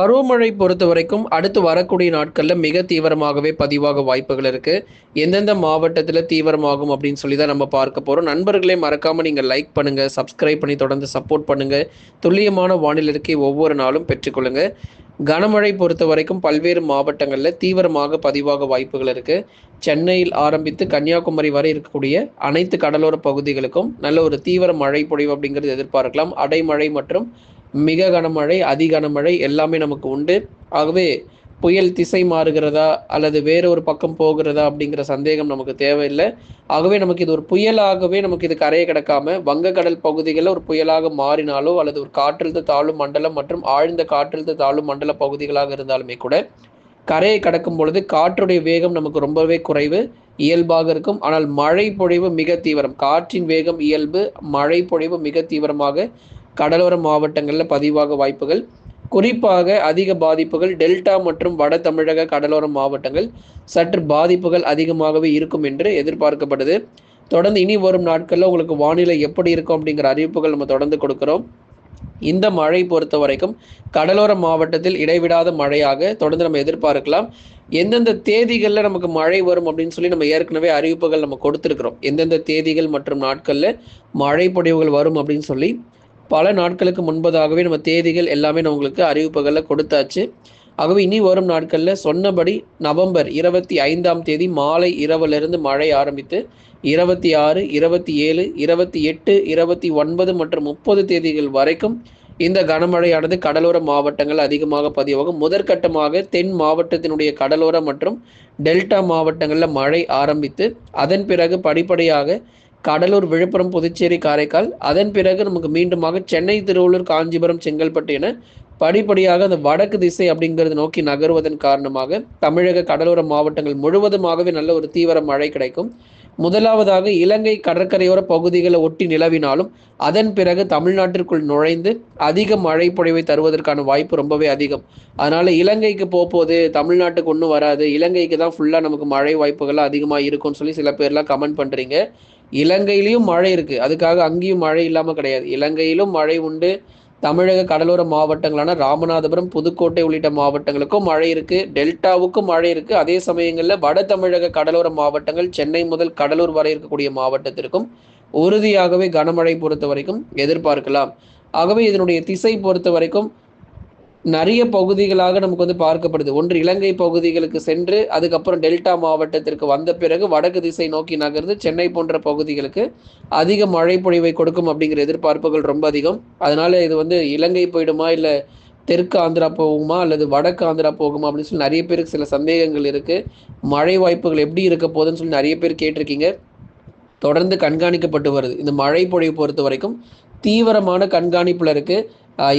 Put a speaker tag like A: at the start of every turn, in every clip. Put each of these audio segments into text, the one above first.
A: பருவமழை பொறுத்த வரைக்கும் அடுத்து வரக்கூடிய நாட்களில் மிக தீவிரமாகவே பதிவாக வாய்ப்புகள் இருக்கு. எந்தெந்த மாவட்டத்தில் தீவிரமாகும் அப்படின்னு சொல்லி தான் நம்ம பார்க்க போகிறோம் நண்பர்களே மறக்காம நீங்கள் லைக் பண்ணுங்க சப்ஸ்கிரைப் பண்ணி தொடர்ந்து சப்போர்ட் பண்ணுங்க. துல்லியமான வானிலை இருக்கை ஒவ்வொரு நாளும் பெற்றுக்கொள்ளுங்க கனமழை பொறுத்த வரைக்கும் பல்வேறு மாவட்டங்களில் தீவிரமாக பதிவாக வாய்ப்புகள் இருக்கு. சென்னையில் ஆரம்பித்து கன்னியாகுமரி வரை இருக்கக்கூடிய அனைத்து கடலோர பகுதிகளுக்கும் நல்ல ஒரு தீவிர மழை பொழிவு அப்படிங்கிறது எதிர்பார்க்கலாம். அடைமழை மற்றும் மிக கனமழை அதி கனமழை எல்லாமே நமக்கு உண்டு. ஆகவே புயல் திசை மாறுகிறதா அல்லது வேற ஒரு பக்கம் போகிறதா அப்படிங்கிற சந்தேகம் நமக்கு தேவையில்லை. ஆகவே நமக்கு இது ஒரு புயலாகவே நமக்கு இது கரையை கிடக்காம வங்கக்கடல் பகுதிகளில் ஒரு புயலாக மாறினாலோ அல்லது ஒரு காற்றழுத்த தாழ்வு மண்டலம் மற்றும் ஆழ்ந்த காற்றழுத்த தாழ்வு மண்டல பகுதிகளாக இருந்தாலுமே கூட கரையை கடக்கும் பொழுது காற்றுடைய வேகம் நமக்கு ரொம்பவே குறைவு இயல்பாக இருக்கும். ஆனால் மழை பொழிவு மிக தீவிரம். காற்றின் வேகம் இயல்பு மழை பொழிவு மிக தீவிரமாக கடலோர மாவட்டங்களில் பதிவாக வாய்ப்புகள். குறிப்பாக அதிக பாதிப்புகள் டெல்டா மற்றும் வட தமிழக கடலோர மாவட்டங்கள். சற்று பாதிப்புகள் அதிகமாகவே இருக்கும் என்று எதிர்பார்க்கப்படுது. தொடர்ந்து இனி வரும் நாட்களில் உங்களுக்கு வானிலை எப்படி இருக்கும் அப்படிங்கிற அறிவிப்புகள் நம்ம தொடர்ந்து கொடுக்குறோம். இந்த மழை பொறுத்த வரைக்கும் கடலோர மாவட்டத்தில் இடைவிடாத மழையாக தொடர்ந்து நம்ம எதிர்பார்க்கலாம். எந்தெந்த தேதிகளில் நமக்கு மழை வரும் அப்படின்னு சொல்லி நம்ம ஏற்கனவே அறிவிப்புகள் நம்ம கொடுத்துருக்குறோம். எந்தெந்த தேதிகள் மற்றும் நாட்களில் மழை பொடிவுகள் வரும் அப்படின்னு சொல்லி பல நாட்களுக்கு முன்பதாகவே நம்ம தேதிகள் எல்லாமே நான் உங்களுக்கு அறிவிப்புகளில் கொடுத்தாச்சு. ஆகவே இனி வரும் நாட்களில் சொன்னபடி நவம்பர் இருபத்தி ஐந்தாம் தேதி மாலை இரவிலிருந்து மழை ஆரம்பித்து இருபத்தி ஆறு இருபத்தி ஏழு இருபத்தி எட்டு இருபத்தி ஒன்பது மற்றும் முப்பது தேதிகள் வரைக்கும் இந்த கனமழையானது கடலோர மாவட்டங்கள் அதிகமாக பதிவாகும். முதற்கட்டமாக தென் மாவட்டத்தினுடைய கடலோர மற்றும் டெல்டா மாவட்டங்களில் மழை ஆரம்பித்து அதன் பிறகு படிப்படியாக கடலூர் விழுப்புரம் புதுச்சேரி காரைக்கால். அதன் பிறகு நமக்கு மீண்டுமாக சென்னை திருவள்ளூர் காஞ்சிபுரம் செங்கல்பட்டு என படிப்படியாக அந்த வடக்கு திசை அப்படிங்கிறது நோக்கி நகருவதன் காரணமாக தமிழக கடலோர மாவட்டங்கள் முழுவதுமாகவே நல்ல ஒரு தீவிர மழை கிடைக்கும். முதலாவதாக இலங்கை கடற்கரையோர பகுதிகளை ஒட்டி நிலவினாலும் அதன் பிறகு தமிழ்நாட்டிற்குள் நுழைந்து அதிக மழை பொழிவை தருவதற்கான வாய்ப்பு ரொம்பவே அதிகம். அதனால இலங்கைக்கு போகும்போது தமிழ்நாட்டுக்கு ஒன்றும் வராது. இலங்கைக்கு தான் ஃபுல்லாக நமக்கு மழை வாய்ப்புகள்லாம் அதிகமாக இருக்கும்னு சொல்லி சில பேர்லாம் கமெண்ட் பண்ணுறீங்க இலங்கையிலையும் மழை இருக்குது அதுக்காக அங்கேயும் மழை இல்லாமல் கிடையாது. இலங்கையிலும் மழை உண்டு. தமிழக கடலோர மாவட்டங்களான ராமநாதபுரம் புதுக்கோட்டை உள்ளிட்ட மாவட்டங்களுக்கும் மழை இருக்கு. டெல்டாவுக்கும் மழை இருக்கு. அதே சமயங்களில் வட தமிழக கடலோர மாவட்டங்கள் சென்னை முதல் கடலூர் வரை இருக்கக்கூடிய மாவட்டத்திற்கும் உறுதியாகவே கனமழை பொறுத்த வரைக்கும் எதிர்பார்க்கலாம். ஆகவே இதனுடைய திசை பொறுத்த வரைக்கும் நிறைய பகுதிகளாக நமக்கு வந்து பார்க்கப்படுது. ஒன்று இலங்கை பகுதிகளுக்கு சென்று அதுக்கப்புறம் டெல்டா மாவட்டத்திற்கு வந்த பிறகு வடக்கு திசை நோக்கி நகர்ந்து சென்னை போன்ற பகுதிகளுக்கு அதிக மழை பொழிவை கொடுக்கும் அப்படிங்கிற எதிர்பார்ப்புகள் ரொம்ப அதிகம். அதனால இது வந்து இலங்கை போயிடுமா இல்லை தெற்கு ஆந்திரா போகுமா அல்லது வடக்கு ஆந்திரா போகுமா அப்படின்னு சொல்லி நிறைய பேருக்கு சில சந்தேகங்கள் இருக்கு. மழை வாய்ப்புகள் எப்படி இருக்க போகுதுன்னு சொல்லி நிறைய பேர் கேட்டிருக்கீங்க. தொடர்ந்து கண்காணிக்கப்பட்டு வருது. இந்த மழை பொழிவு பொறுத்த வரைக்கும் தீவிரமான கண்காணிப்புல இருக்குது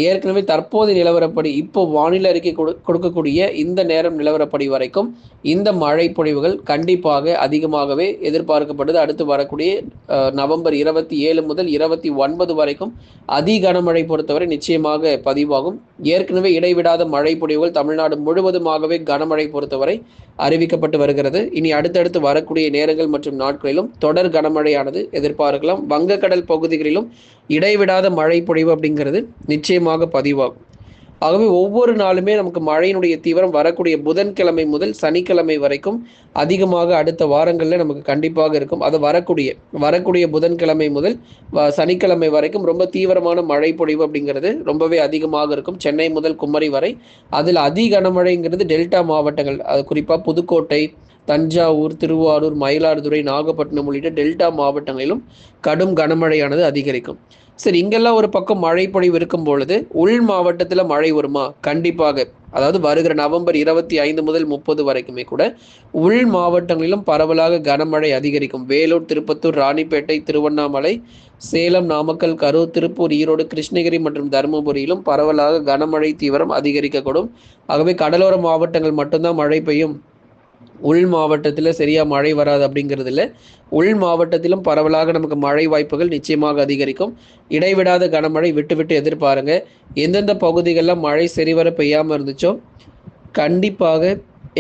A: ஏற்கனவே தற்போது நிலவரப்படி இப்போ வானிலை அறிக்கை கொடுக்கக்கூடிய இந்த நேரம் நிலவரப்படி வரைக்கும் இந்த மழை பொழிவுகள் கண்டிப்பாக அதிகமாகவே எதிர்பார்க்கப்படுது. அடுத்து வரக்கூடிய நவம்பர் இருபத்தி ஏழு முதல் இருபத்தி ஒன்பது வரைக்கும் அதி கனமழை பொறுத்தவரை நிச்சயமாக பதிவாகும். ஏற்கனவே இடைவிடாத மழை பொழிவுகள் தமிழ்நாடு முழுவதுமாகவே கனமழை பொறுத்தவரை அறிவிக்கப்பட்டு வருகிறது. இனி அடுத்தடுத்து வரக்கூடிய நேரங்கள் மற்றும் நாட்களிலும் தொடர் கனமழையானது எதிர்பார்க்கலாம். வங்கக்கடல் பகுதிகளிலும் இடைவிடாத மழை பொழிவு அப்படிங்கிறது நிச்சயமாக பதிவாகும். ஆகவே ஒவ்வொரு நாளுமே நமக்கு மழையினுடைய தீவிரம் வரக்கூடிய புதன்கிழமை முதல் சனிக்கிழமை வரைக்கும் அதிகமாக அடுத்த வாரங்களில் நமக்கு கண்டிப்பாக இருக்கும். அது வரக்கூடிய வரக்கூடிய புதன்கிழமை முதல் சனிக்கிழமை வரைக்கும் ரொம்ப தீவிரமான மழை பொழிவு அப்படிங்கிறது ரொம்பவே அதிகமாக இருக்கும். சென்னை முதல் குமரி வரை. அதில் அதி கனமழைங்கிறது டெல்டா மாவட்டங்கள். அது குறிப்பாக புதுக்கோட்டை தஞ்சாவூர் திருவாரூர் மயிலாடுதுறை நாகப்பட்டினம் உள்ளிட்ட டெல்டா மாவட்டங்களிலும் கடும் கனமழையானது அதிகரிக்கும். சரி இங்கெல்லாம் ஒரு பக்கம் மழை பொழிவு இருக்கும் பொழுது உள் மாவட்டத்தில் மழை வருமா? கண்டிப்பாக. அதாவது வருகிற நவம்பர் இருபத்தி ஐந்து முதல் முப்பது வரைக்குமே கூட உள் மாவட்டங்களிலும் பரவலாக கனமழை அதிகரிக்கும். வேலூர் திருப்பத்தூர் ராணிப்பேட்டை திருவண்ணாமலை சேலம் நாமக்கல் கரூர் திருப்பூர் ஈரோடு கிருஷ்ணகிரி மற்றும் தருமபுரியிலும் பரவலாக கனமழை தீவிரம் அதிகரிக்கக்கூடும். ஆகவே கடலோர மாவட்டங்கள் மட்டும்தான் மழை பெய்யும். உள் மாவட்டத்தில் சரியாக மழை வராது அப்படிங்கிறதுல உள் மாவட்டத்திலும் பரவலாக நமக்கு மழை வாய்ப்புகள் நிச்சயமாக அதிகரிக்கும். இடைவிடாத கனமழை விட்டு விட்டு எதிர்பாருங்க. எந்தெந்த பகுதிகளில் மழை சரிவர பெய்யாமல் இருந்துச்சோ கண்டிப்பாக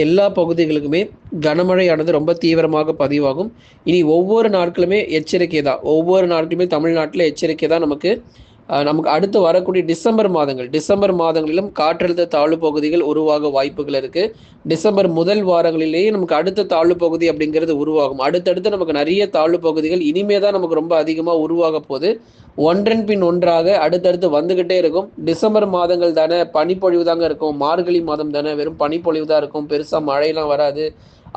A: எல்லா பகுதிகளுக்குமே கனமழையானது ரொம்ப தீவிரமாக பதிவாகும். இனி ஒவ்வொரு நாட்களுமே எச்சரிக்கை தான் ஒவ்வொரு நாட்களுமே தமிழ்நாட்டில் எச்சரிக்கை தான் நமக்கு நமக்கு அடுத்து வரக்கூடிய டிசம்பர் மாதங்கள். டிசம்பர் மாதங்களிலும் காற்றழுத்த தாழ்வு பகுதிகள் உருவாக வாய்ப்புகள் இருக்கு. டிசம்பர் முதல் வாரங்களிலேயே நமக்கு அடுத்த தாழ்வு பகுதி அப்படிங்கிறது உருவாகும். அடுத்தடுத்து நமக்கு நிறைய தாழ்வு பகுதிகள் இனிமே தான் நமக்கு ரொம்ப அதிகமாக உருவாக போகுது. ஒன்றன் பின் ஒன்றாக அடுத்தடுத்து வந்துகிட்டே இருக்கும். டிசம்பர் மாதங்கள் தானே பனிப்பொழிவு தாங்க இருக்கும். மார்கழி மாதம் தானே வெறும் பனிப்பொழிவு தான் இருக்கும். பெருசாக மழையெல்லாம் வராது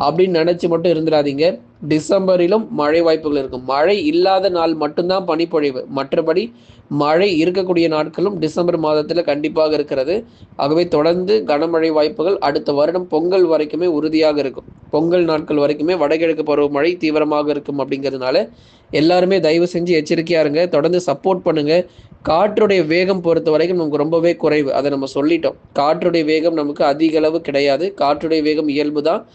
A: அப்படின்னு நினச்சி மட்டும் இருந்துடாதீங்க. டிசம்பரிலும் மழை வாய்ப்புகள் இருக்கும். மழை இல்லாத நாள் மட்டும்தான் பனிப்பொழிவு. மற்றபடி மழை இருக்கக்கூடிய நாட்களும் டிசம்பர் மாதத்தில் கண்டிப்பாக இருக்கிறது. ஆகவே தொடர்ந்து கனமழை வாய்ப்புகள் அடுத்த வருடம் பொங்கல் வரைக்குமே உறுதியாக இருக்கும். பொங்கல் நாட்கள் வரைக்குமே வடகிழக்கு பருவமழை தீவிரமாக இருக்கும் அப்படிங்கிறதுனால எல்லாருமே தயவு செஞ்சு எச்சரிக்கையாக இருங்க. தொடர்ந்து சப்போர்ட் பண்ணுங்க. காற்றுடைய வேகம் பொறுத்த வரைக்கும் நமக்கு ரொம்பவே குறைவு. அதை நம்ம சொல்லிட்டோம். காற்றுடைய வேகம் நமக்கு அதிக அளவு கிடையாது. காற்றுடைய வேகம் இயல்பு தான்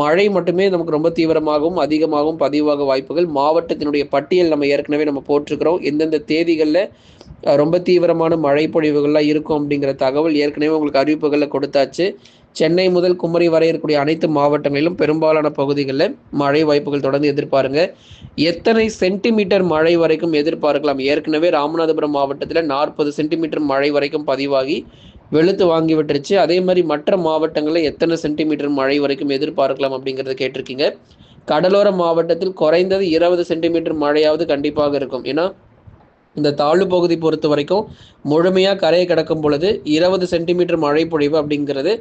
A: மழை மட்டுமே நமக்கு ரொம்ப தீவிரமாகவும் அதிகமாகவும் பதிவாக வாய்ப்புகள். மாவட்டத்தினுடைய பட்டியல் நம்ம ஏற்கனவே நம்ம போட்டிருக்கிறோம். எந்தெந்த தேதிகளில் ரொம்ப தீவிரமான மழை பொழிவுகள்லாம் இருக்கும் அப்படிங்கிற தகவல் ஏற்கனவே உங்களுக்கு அறிவிப்புகளில் கொடுத்தாச்சு. சென்னை முதல் குமரி வரை இருக்கக்கூடிய அனைத்து மாவட்டங்களிலும் பெரும்பாலான பகுதிகளில் மழை வாய்ப்புகள் தொடர்ந்து எதிர்பாருங்க. எத்தனை சென்டிமீட்டர் மழை வரைக்கும் எதிர்பார்க்கலாம்? ஏற்கனவே ராமநாதபுரம் மாவட்டத்தில் நாற்பது சென்டிமீட்டர் மழை வரைக்கும் பதிவாகி வெளுத்து வாங்கி விட்டுருச்சு. அதே மாதிரி மற்ற மாவட்டங்களில் எத்தனை சென்டிமீட்டர் மழை வரைக்கும் எதிர்பார்க்கலாம் அப்படிங்கிறத கேட்டிருக்கீங்க. கடலோர மாவட்டத்தில் குறைந்தது இருபது சென்டிமீட்டர் மழையாவது கண்டிப்பாக இருக்கும். ஏன்னா இந்த தாழ்வு பகுதி பொறுத்த வரைக்கும் முழுமையாக கரையை கிடக்கும் பொழுது இருபது சென்டிமீட்டர் மழை பொழிவு அப்படிங்கிறது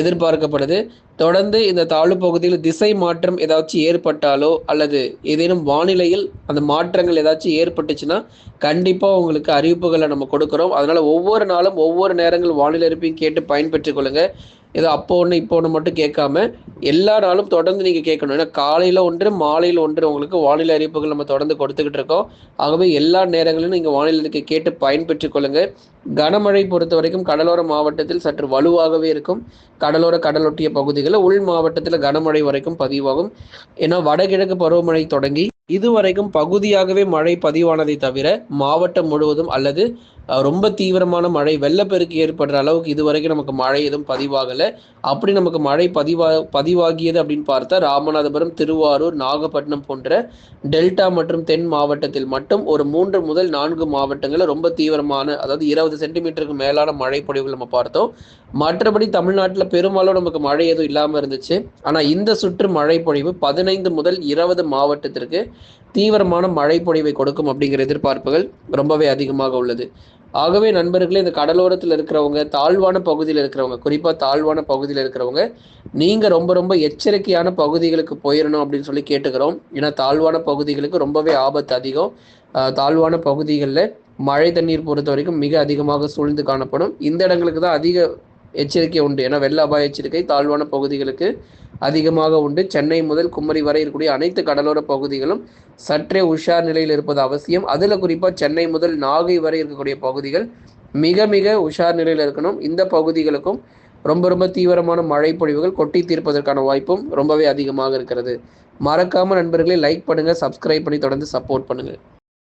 A: எதிர்பார்க்கப்படுது. தொடர்ந்து இந்த தாழ்வு பகுதியில் திசை மாற்றம் ஏதாச்சும் ஏற்பட்டாலோ அல்லது ஏதேனும் வானிலையில் அந்த மாற்றங்கள் ஏதாச்சும் ஏற்பட்டுச்சுன்னா கண்டிப்பாக உங்களுக்கு அறிவிப்புகளை நம்ம கொடுக்குறோம். அதனால் ஒவ்வொரு நாளும் ஒவ்வொரு நேரங்கள் வானிலை அறிப்பையும் கேட்டு பயன்பெற்றுக் கொள்ளுங்கள் ஏதோ அப்போ ஒன்று இப்போ ஒன்று மட்டும் கேட்காம எல்லா நாளும் தொடர்ந்து நீங்கள் கேட்கணும். ஏன்னா காலையில் ஒன்று மாலையில் ஒன்று உங்களுக்கு வானிலை அறிவிப்புகள் நம்ம தொடர்ந்து கொடுத்துக்கிட்டு இருக்கோம். ஆகவே எல்லா நேரங்களிலும் நீங்கள் வானிலை கேட்டு பயன்பெற்றுக் கொள்ளுங்கள் கனமழை பொறுத்த வரைக்கும் கடலோர மாவட்டத்தில் சற்று வலுவாகவே இருக்கும். கடலோர கடலொட்டிய பகுதிகளில் உள் மாவட்டத்தில் கனமழை வரைக்கும் பதிவாகும். ஏன்னா வடகிழக்கு பருவமழை தொடங்கி இதுவரைக்கும் பகுதியாகவே மழை பதிவானதை தவிர மாவட்டம் முழுவதும் அல்லது ரொம்ப தீவிரமான மழை வெள்ளப்பெருக்கு ஏற்படுற அளவுக்கு இதுவரைக்கும் நமக்கு மழை எதுவும் பதிவாகலை. அப்படி நமக்கு மழை பதிவா பதிவாகியது அப்படின்னு பார்த்தா ராமநாதபுரம் திருவாரூர் நாகப்பட்டினம் போன்ற டெல்டா மற்றும் தென் மாவட்டத்தில் மட்டும் ஒரு மூன்று முதல் நான்கு மாவட்டங்களில் ரொம்ப தீவிரமான அதாவது இருபது சென்டிமீட்டருக்கு மேலான மழை பொழிவுகள் நம்ம பார்த்தோம். மற்றபடி தமிழ்நாட்டில் பெரும்பாலும் நமக்கு மழை எதுவும் இல்லாமல் இருந்துச்சு. ஆனால் இந்த சுற்று மழை பொழிவு பதினைந்து முதல் இருபது மாவட்டத்திற்கு தீவிரமான மழை பொழிவை கொடுக்கும் அப்படிங்கிற எதிர்பார்ப்புகள் ரொம்பவே அதிகமாக உள்ளது. ஆகவே நண்பர்களே இந்த கடலோரத்தில் இருக்கிறவங்க தாழ்வான பகுதியில் இருக்கிறவங்க குறிப்பாக தாழ்வான பகுதியில் இருக்கிறவங்க நீங்கள் ரொம்ப ரொம்ப எச்சரிக்கையான பகுதிகளுக்கு போயிடணும் அப்படின்னு சொல்லி கேட்டுக்கிறோம். ஏன்னா தாழ்வான பகுதிகளுக்கு ரொம்பவே ஆபத்து அதிகம். தாழ்வான பகுதிகளில் மழை தண்ணீர் பொறுத்த வரைக்கும் மிக அதிகமாக சூழ்ந்து காணப்படும். இந்த இடங்களுக்கு தான் அதிக எச்சரிக்கை உண்டு. ஏன்னா வெள்ள அபாய எச்சரிக்கை தாழ்வான பகுதிகளுக்கு அதிகமாக உண்டு. சென்னை முதல் குமரி வரை இருக்கக்கூடிய அனைத்து கடலோர பகுதிகளும் சற்றே உஷார் நிலையில் இருப்பது அவசியம். அதில் குறிப்பாக சென்னை முதல் நாகை வரை இருக்கக்கூடிய பகுதிகள் மிக மிக உஷார் நிலையில் இருக்கணும். இந்த பகுதிகளுக்கும் ரொம்ப ரொம்ப தீவிரமான மழை பொழிவுகள் கொட்டி தீர்ப்பதற்கான வாய்ப்பும் ரொம்பவே அதிகமாக இருக்கிறது. மறக்காமல் நண்பர்களே லைக் பண்ணுங்கள் சப்ஸ்கிரைப் பண்ணி தொடர்ந்து சப்போர்ட் பண்ணுங்கள்